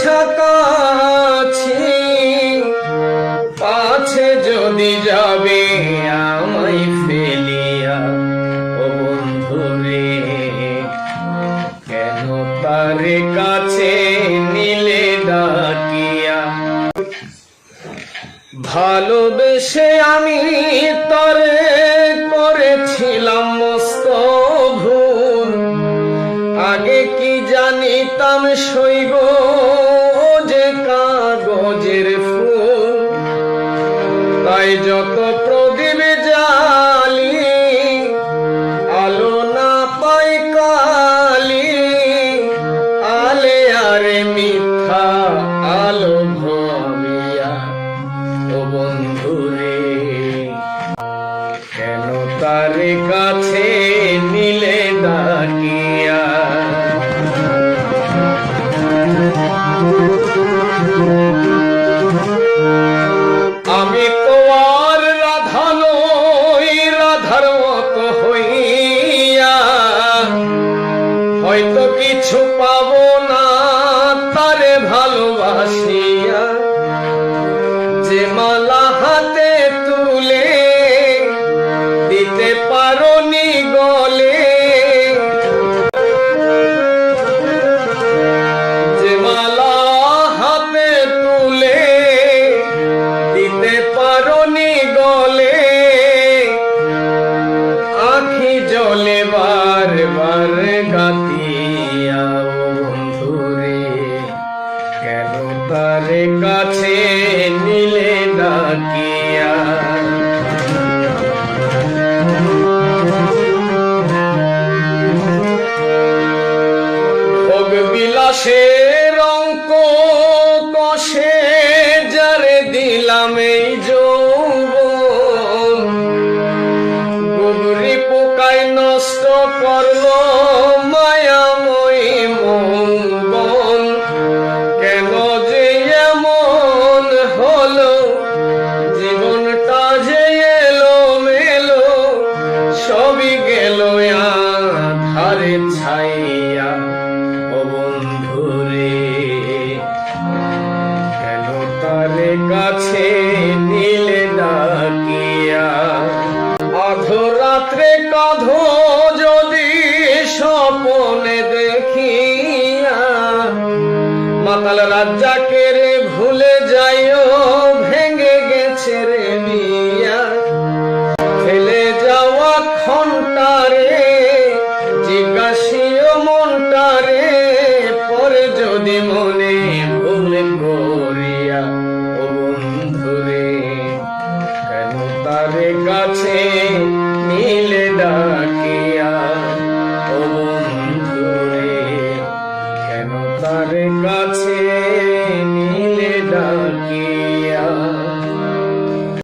কাছাকাছি পাছে যদি যাবে আমায় ফেলিয়া, ও বন্ধু রে, কেন তার কাছে নিলে ডাকিয়া? ভালোবেসে আমি তরে করেছিলাম মস্ত ভুল, আগে কি জানিতাম শৈব সবজের ফুল। তাই যত প্রদীপ জালি আলো না পাই কালি, আলে আরে মিথ্যা আলো ভবিয়া, ও বন্ধু রে কেন তার কাছে কিছু পাবো না। ডাকিয়া ভোগ বিলাসের অঙ্ক কষে যারে দিলাম এই যৌবন। গুবরি পোকায় নষ্ট করল বন্ধুরে কেন তারে কাছে নীলে ডাকিয়া অধরাত্রে কাঁধ যদি স্বপনে দেখিয়া। মাতাল রে ভুলে যাইও যদি মনে ভুল করিয়া, ও বন্ধুরে, কেন তার কাছে নীলে ডাকিয়া, ও বন্ধুরে, কেন তার কাছে